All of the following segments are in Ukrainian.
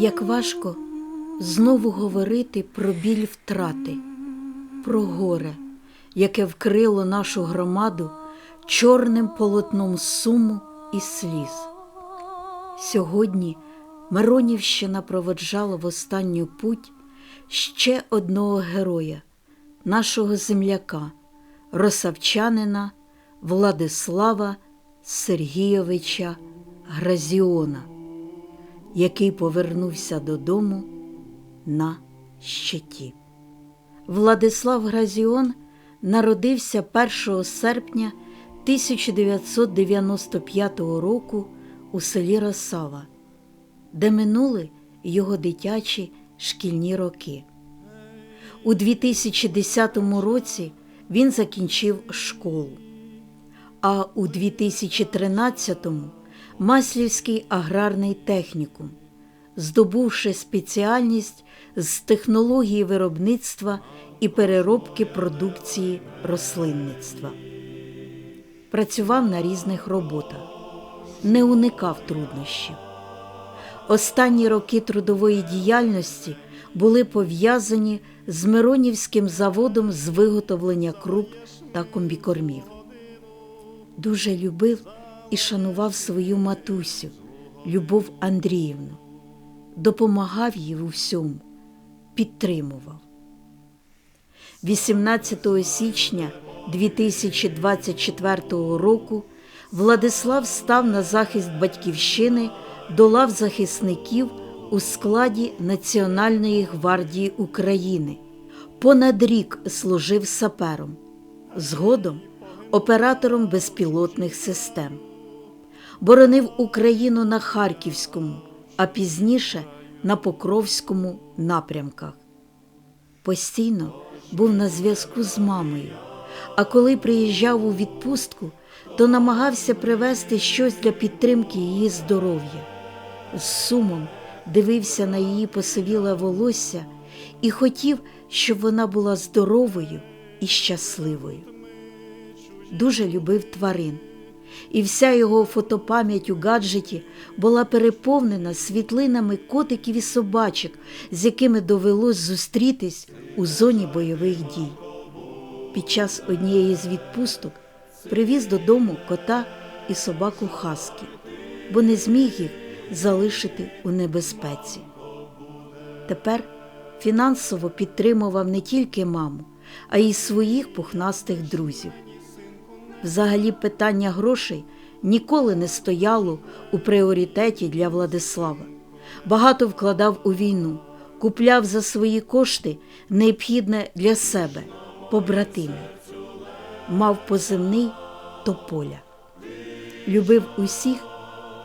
Як важко знову говорити про біль втрати, про горе, яке вкрило нашу громаду чорним полотном суму і сліз. Сьогодні Миронівщина проводжала в останню путь ще одного героя, нашого земляка, росавчанина Владислава Сергійовича Гразіона, який повернувся додому на щиті. Владислав Гразіон народився 1 серпня 1995 року у селі Росава, де минули його дитячі шкільні роки. У 2010 році він закінчив школу, а у 2013-му Маслівський аграрний технікум, здобувши спеціальність з технології виробництва і переробки продукції рослинництва. Працював на різних роботах, не уникав труднощів. Останні роки трудової діяльності були пов'язані з Миронівським заводом з виготовлення круп та комбікормів. Дуже любив і шанував свою матусю, Любов Андріївну, допомагав їй у всьому, підтримував. 18 січня 2024 року Владислав став на захист батьківщини до лав захисників у складі Національної гвардії України. Понад рік служив сапером, згодом оператором безпілотних систем. Боронив Україну на Харківському, а пізніше на Покровському напрямках. Постійно був на зв'язку з мамою, а коли приїжджав у відпустку, то намагався привезти щось для підтримки її здоров'я. З сумом дивився на її посивіле волосся і хотів, щоб вона була здоровою і щасливою. Дуже любив тварин, і вся його фотопам'ять у гаджеті була переповнена світлинами котиків і собачок, з якими довелось зустрітись у зоні бойових дій. Під час однієї з відпусток привіз додому кота і собаку Хаскі, бо не зміг їх залишити у небезпеці. Тепер фінансово підтримував не тільки маму, а й своїх пухнастих друзів. Взагалі, питання грошей ніколи не стояло у пріоритеті для Владислава. Багато вкладав у війну, купляв за свої кошти необхідне для себе, побратимів. Мав позивний тополя. Любив усіх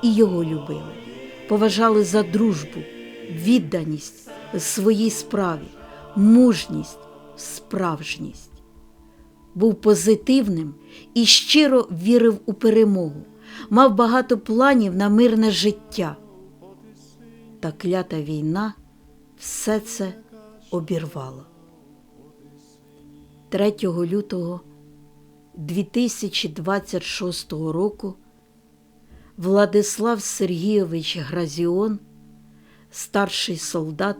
і його любили, поважали за дружбу, відданість своїй справі, мужність, справжність. Був позитивним і щиро вірив у перемогу, мав багато планів на мирне життя. Та клята війна все це обірвала. 3 лютого 2026 року Владислав Сергійович Гразіон, старший солдат,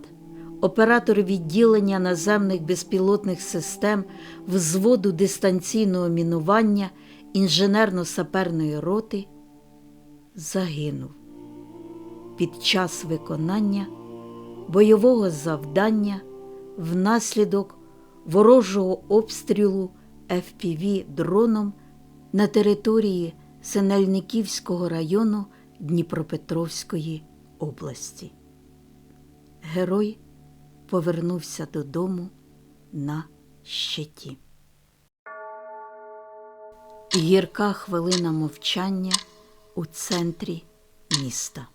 оператор відділення наземних безпілотних систем взводу дистанційного мінування інженерно-саперної роти, загинув під час виконання бойового завдання внаслідок ворожого обстрілу FPV дроном на території Синельниківського району Дніпропетровської області. Герой повернувся додому на щиті. Гірка хвилина мовчання у центрі міста.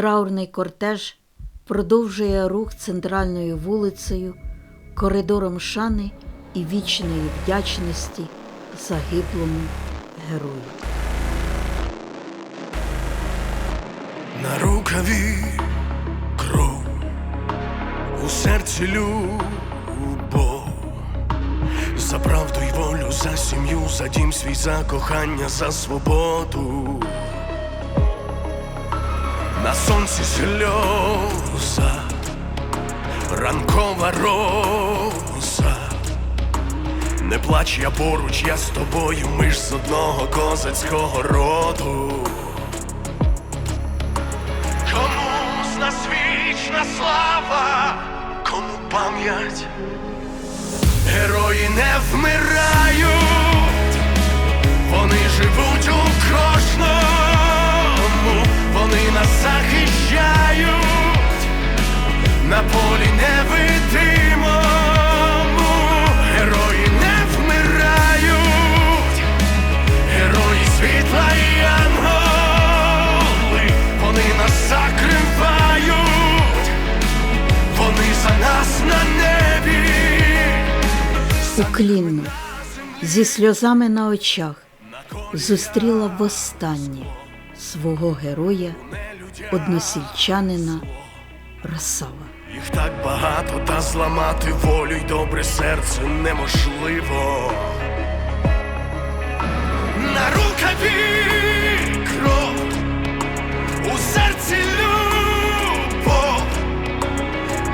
Траурний кортеж продовжує рух центральною вулицею, коридором шани і вічної вдячності загиблому герою. На рукаві кров, у серці любов, за правду й волю, за сім'ю, за дім свій, за кохання, за свободу. На сонці сльоза, ранкова роза. Не плач, я поруч, я з тобою, ми ж з одного козацького роду. Кому з нас вічна слава, кому пам'ять, герої не вмирають, вони живуть у кожному, нас захищають. На полі невидимому, герої не вмирають, герої світла і янголи, вони нас закривають, вони за нас на небі. Уклінно, зі сльозами на очах, зустріла востаннє свого героя, односільчанина Росава. Їх так багато, та зламати волю й добре серце неможливо. На рукаві кров, у серці любов,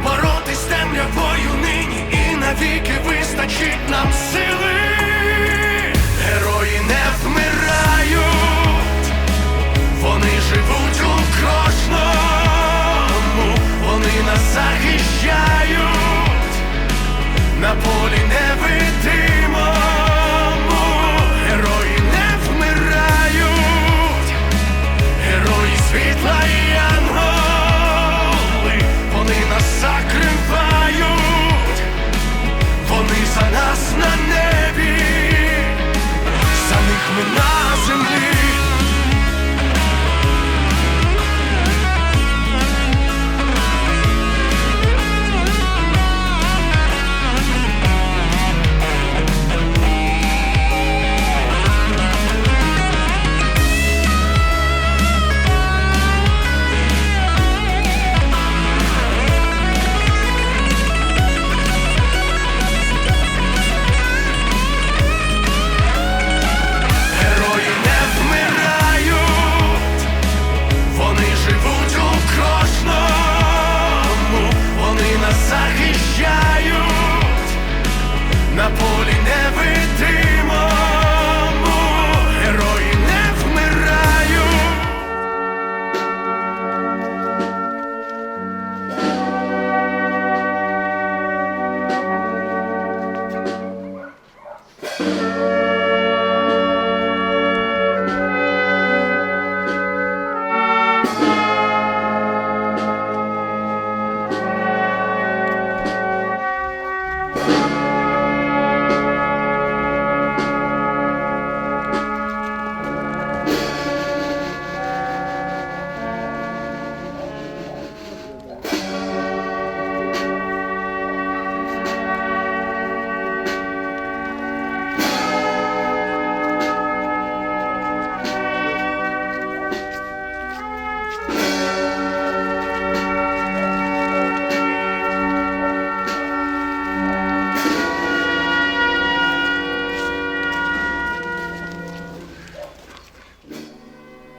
боротись темрявою нині і навіки вистачить нам сили. Герої не вмирають, вони живуть захищають. На полі невидимому,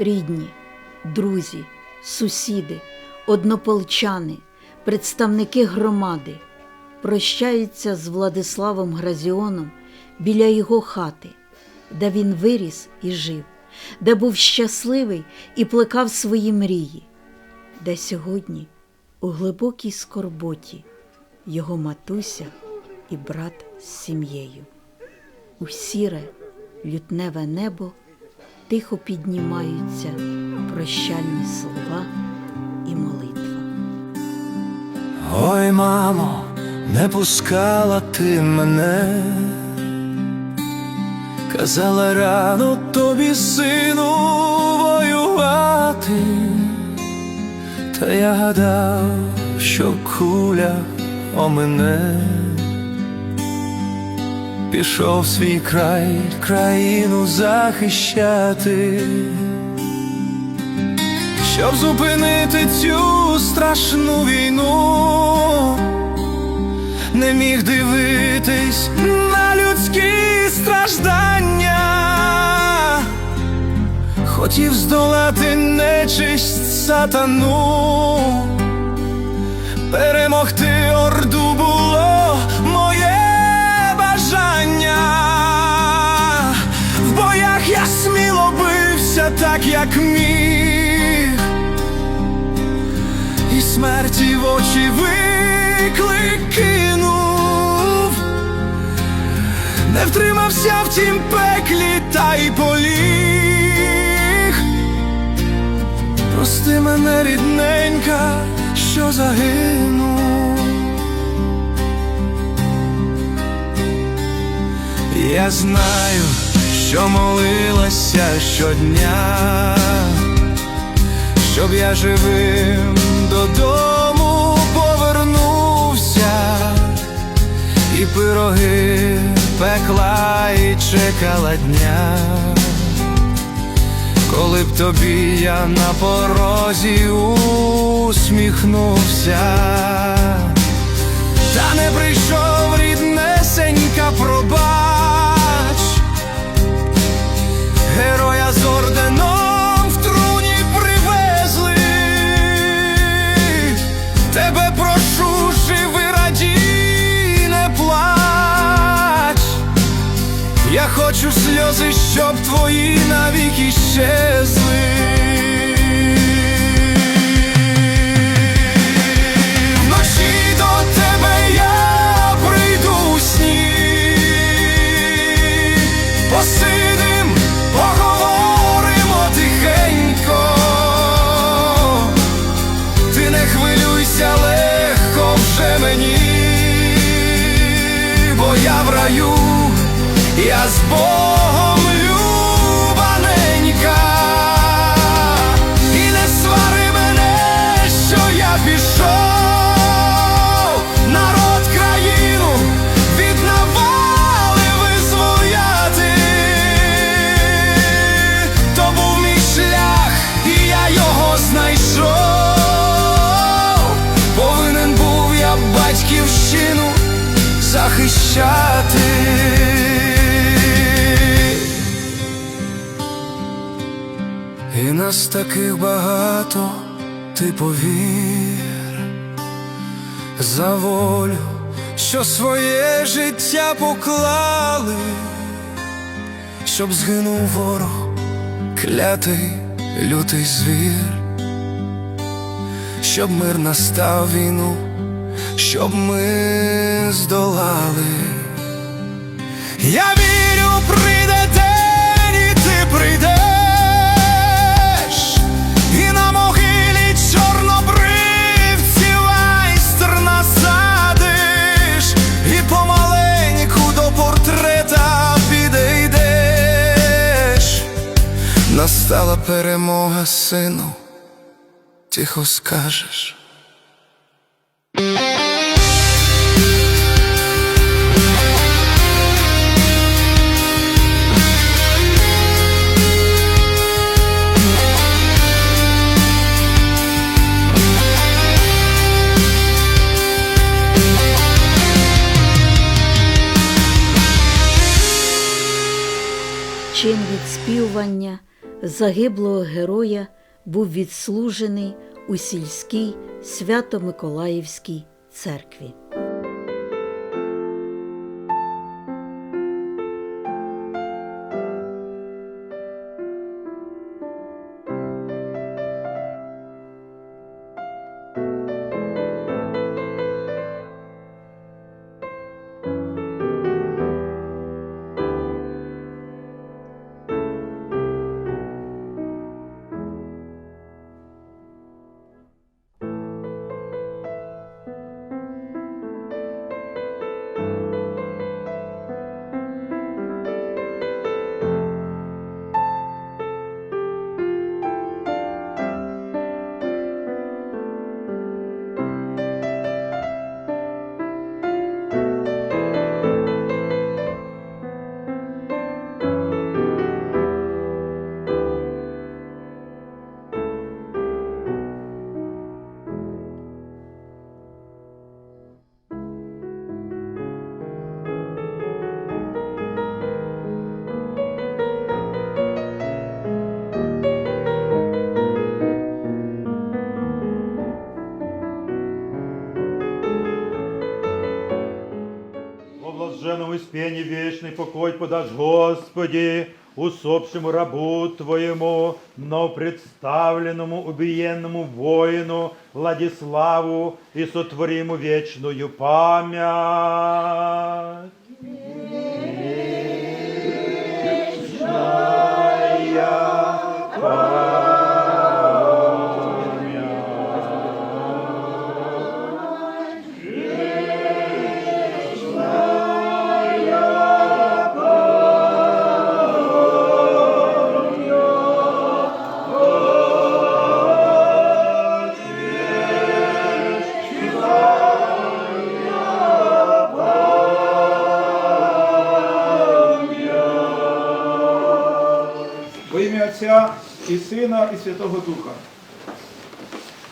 рідні, друзі, сусіди, однополчани, представники громади прощаються з Владиславом Гразіоном біля його хати, де він виріс і жив, де був щасливий і плекав свої мрії, де сьогодні у глибокій скорботі його матуся і брат з сім'єю. У сіре лютневе небо тихо піднімаються прощальні слова і молитва. Ой, мамо, не пускала ти мене, казала рано тобі, сину, воювати, та я гадав, що куля о мене пішов свій край, країну захищати, щоб зупинити цю страшну війну, не міг дивитись на людські страждання, хотів здолати нечисть сатану, перемогти орду так, як міг, і смерті в очі виклик не втримався в тім пеклі та й поліг. Прости мене, рідненька, що загинув. Я знаю, що молилася щодня, щоб я живим додому повернувся, і пироги пекла і чекала дня, коли б тобі я на порозі усміхнувся. Та не прийшов ріднесенька, пробач Героя з орденом в труні привезли. Тебе прошу, живи радій, не плач. Я хочу сльози, щоб твої навіки щезли захищати. І нас таких багато, ти повір. За волю, що своє життя поклали, щоб згинув ворог, клятий лютий звір, щоб мир настав війну, щоб ми здолали. Я вірю, прийде день, і ти прийдеш, і на могилі чорнобривців айстр насадиш, і помаленьку до портрета підійдеш. Настала перемога, сину, тихо скажеш. Чин відспівування загиблого героя був відслужений у сільській Свято-Миколаївській церкві. Ныне вечный покой подашь, Господи, усопшему рабу Твоему, но представленному убиенному воину Владиславу и сотвори ему вечную память. Во Отця і Сина, і Святого Духа.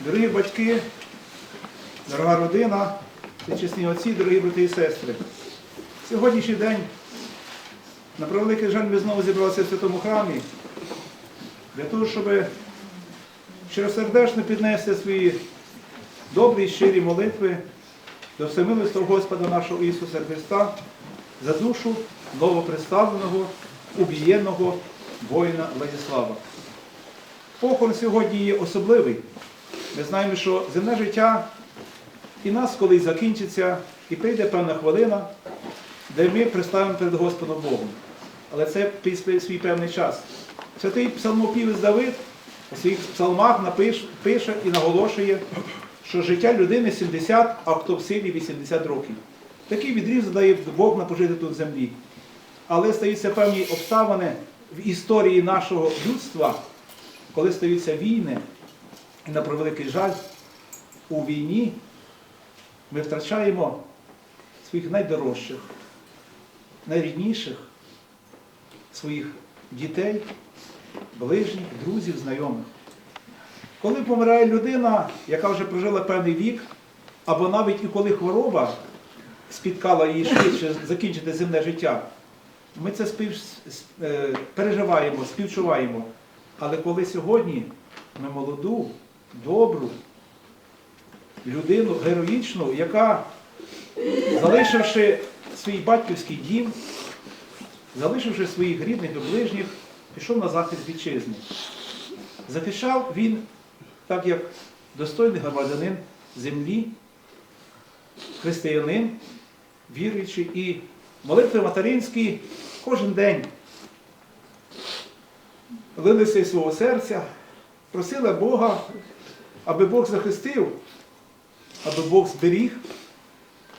Дорогі батьки, дорога родина, чесні отці, дорогі брати і сестри. Сьогоднішній день, на превеликий жаль, ми знову зібралися в святому храмі для того, щоб щиросердечно піднести свої добрі щирі молитви до всемилостого Господа нашого Ісуса Христа за душу новопредставленого, убієнного воїна Владислава. Похорон сьогодні є особливий. Ми знаємо, що земне життя і нас колись закінчиться, і прийде певна хвилина, де ми приставимо перед Господом Богом. Але це свій певний час. Святий псалмопівець Давид у своїх псалмах напиш, пише і наголошує, що життя людини 70, а хто в силі 80 років. Такий відріз дає Бог на пожити тут землі. Але стаються певні обставини в історії нашого людства, коли стаються війни, і на превеликий жаль, у війні ми втрачаємо своїх найдорожчих, найрідніших, своїх дітей, ближніх, друзів, знайомих. Коли помирає людина, яка вже прожила певний вік, або навіть і коли хвороба спіткала її швидше закінчити земне життя, ми це спів... е, переживаємо, співчуваємо. Але коли сьогодні ми молоду, добру людину, героїчну, яка, залишивши свій батьківський дім, залишивши своїх рідних і ближніх, пішов на захист вітчизни. Захищав він, так як достойний громадянин землі, християнин, віруючий і молитви материнські кожен день лилися із свого серця, просила Бога, аби Бог захистив, аби Бог зберіг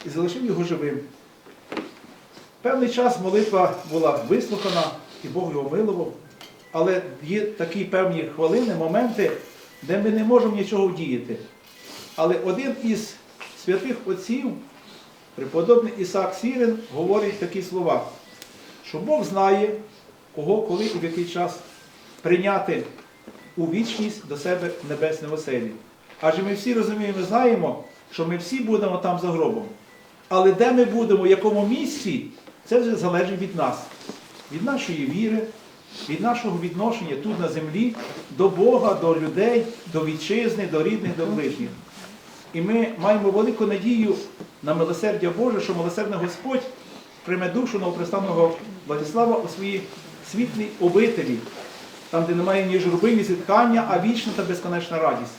і залишив його живим. Певний час молитва була вислухана, і Бог його милував, але є такі певні хвилини, моменти, де ми не можемо нічого вдіяти. Але один із святих отців, преподобний Ісаак Сірин, говорить такі слова, що Бог знає, кого, коли і в який час прийняти у вічність до себе в небесне оселі. Адже ми всі розуміємо, знаємо, що ми всі будемо там за гробом. Але де ми будемо, в якому місці, це вже залежить від нас, від нашої віри, від нашого відношення тут на землі до Бога, до людей, до вітчизни, до рідних, до ближніх. І ми маємо велику надію на милосердя Боже, що милосердний Господь прийме душу новоприставного Владислава у своїй світлій обителі, там, де немає ні журби, ні зіткання, а вічна та безконечна радість.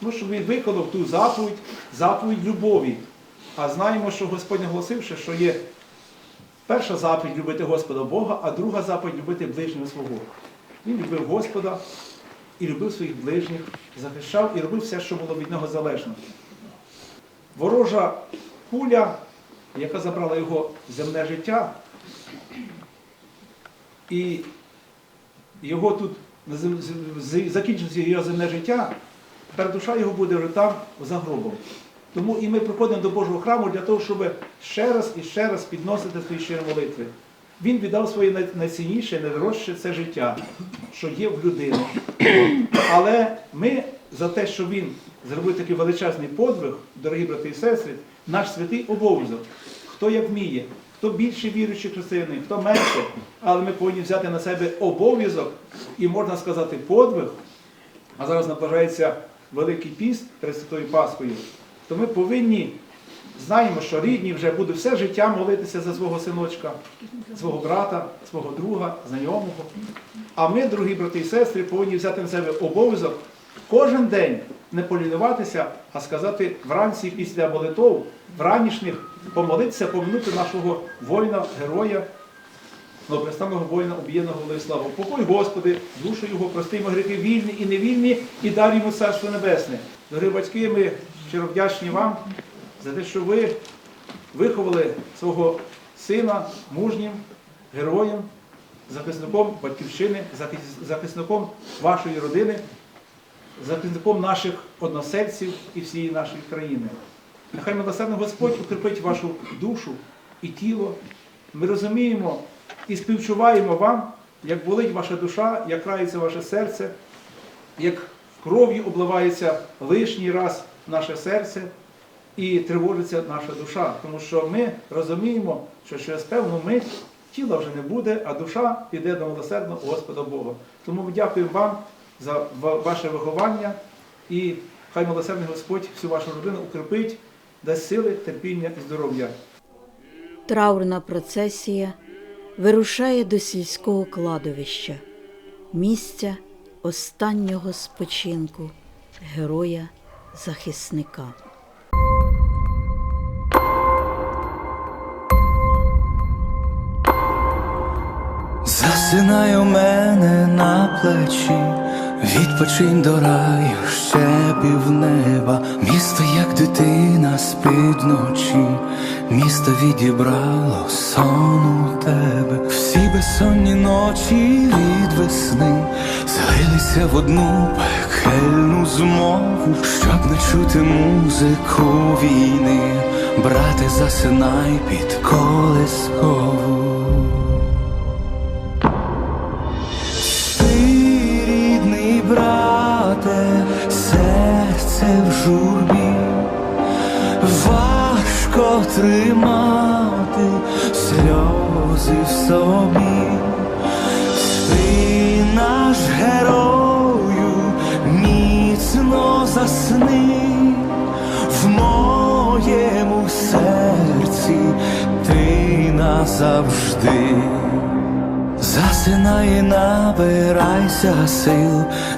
Ну, щоб він виконав ту заповідь, заповідь любові. А знаємо, що Господь наголосивши, що є перша заповідь любити Господа Бога, а друга заповідь любити ближнього свого. Він любив Господа і любив своїх ближніх, захищав і робив все, що було від нього залежно. Ворожа куля, яка забрала його земне життя, і його тут на зем- з- з- закінчиться його земне життя, тепер душа його буде вже там за гробом. Тому і ми приходимо до Божого храму для того, щоб ще раз і ще раз підносити свої щирі молитви. Він віддав своє найцінніше, найдорожче це життя, що є в людини. Але ми за те, що він зробив такий величезний подвиг, дорогі брати і сестри, наш святий обов'язок, хто як вміє, хто більше віруючий християнин, хто менше, але ми повинні взяти на себе обов'язок і можна сказати подвиг, а зараз наближається Великий піст перед Святою Пасхою, то ми повинні знаємо, що рідні вже будуть все життя молитися за свого синочка, свого брата, свого друга, знайомого. А ми, дорогі брати і сестри, повинні взяти на себе обов'язок кожен день не полінуватися, а сказати вранці після молитов, вранішніх, помолитися, поминути нашого воїна, героя, новопристанного воїна об'єднаного Владислава. Покой, Господи, душу його, прости йому гріхи вільні і невільні, і дар йому царство небесне. Дорогі батьки, ми щиро вдячні вам за те, що ви виховали свого сина мужнім, героєм, захисником батьківщини, захисником вашої родини, захисником наших односельців і всієї нашої країни. Нехай милосердний Господь укріпить вашу душу і тіло. Ми розуміємо і співчуваємо вам, як болить ваша душа, як крається ваше серце, як кров'ю обливається лишній раз наше серце і тривожиться наша душа. Тому що ми розуміємо, що через певну мить тіла вже не буде, а душа піде до милосердного Господа Бога. Тому ми дякуємо вам за ва- ваше виховання і хай милосердний Господь всю вашу родину укріпить, дасть сили, терпіння і здоров'я. Траурна процесія вирушає до сільського кладовища, місця останнього спочинку героя-захисника. Засинай у мене на плечі, відпочинь до раю, ще півнеба, місто, як дитина спить вночі, місто відібрало сон у тебе, всі безсонні ночі від весни злилися в одну пекельну змову, щоб не чути музику війни, брате, засинай під колескову. Журбі, важко тримати сльози в собі, спи наш герою, міцно засни в моєму серці, ти назавжди. Засинай набирайся сил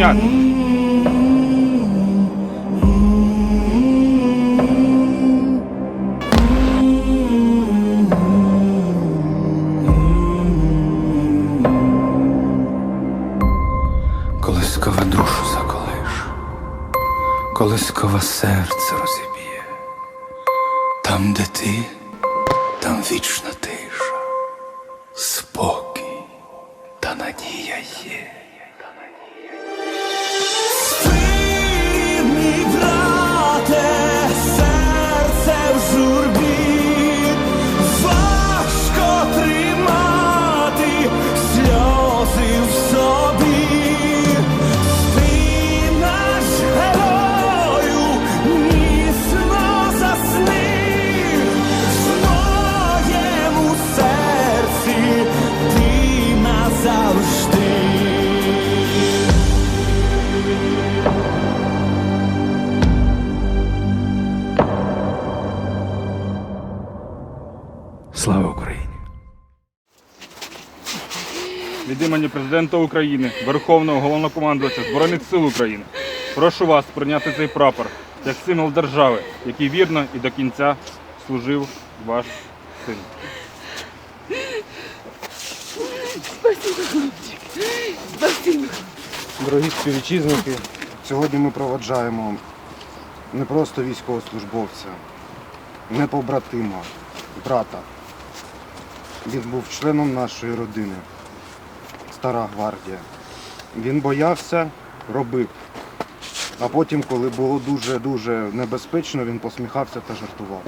Підняти. Колискове душу заколиш, колискове серце розіб'є. Там, де ти, президента України, Верховного головнокомандувача Збройних сил України, прошу вас прийняти цей прапор як символ держави, який вірно і до кінця служив ваш син. Дорогі співвітчизники, сьогодні ми проводжаємо не просто військовослужбовця, не побратима, брата. Він був членом нашої родини, стара гвардія. Він боявся, робив. А потім, коли було дуже-дуже небезпечно, він посміхався та жартував.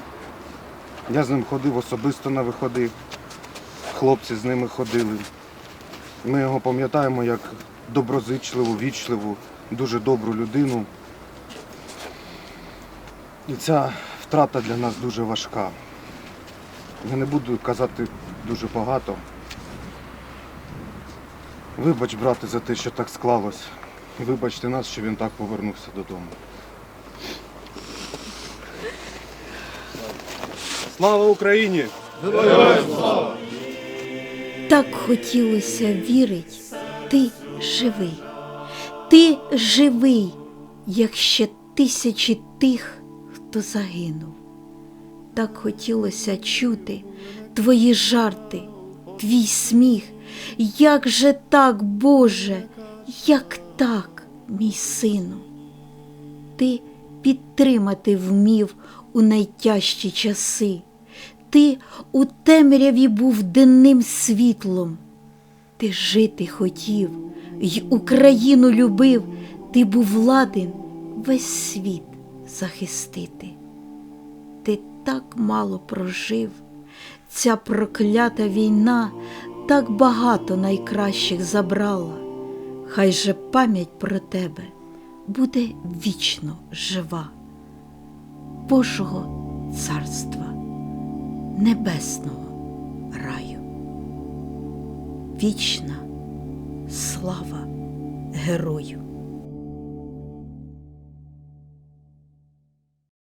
Я з ним ходив особисто на виходи, хлопці з ними ходили. Ми його пам'ятаємо як доброзичливу, вічливу, дуже добру людину. І ця втрата для нас дуже важка. Я не буду казати дуже багато. Вибач, брате, за те, що так склалось. І вибачте нас, що він так повернувся додому. Слава Україні! Так хотілося вірить, ти живий. Ти живий, як ще тисячі тих, хто загинув. Так хотілося чути твої жарти, твій сміх. Як же так, Боже, як так, мій сину? Ти підтримати вмів у найтяжчі часи. Ти у темряві був денним світлом. Ти жити хотів й Україну любив, ти був ладен весь світ захистити. Ти так мало прожив, ця проклята війна так багато найкращих забрала. Хай же пам'ять про тебе буде вічно жива, Божого царства, небесного раю. Вічна слава герою!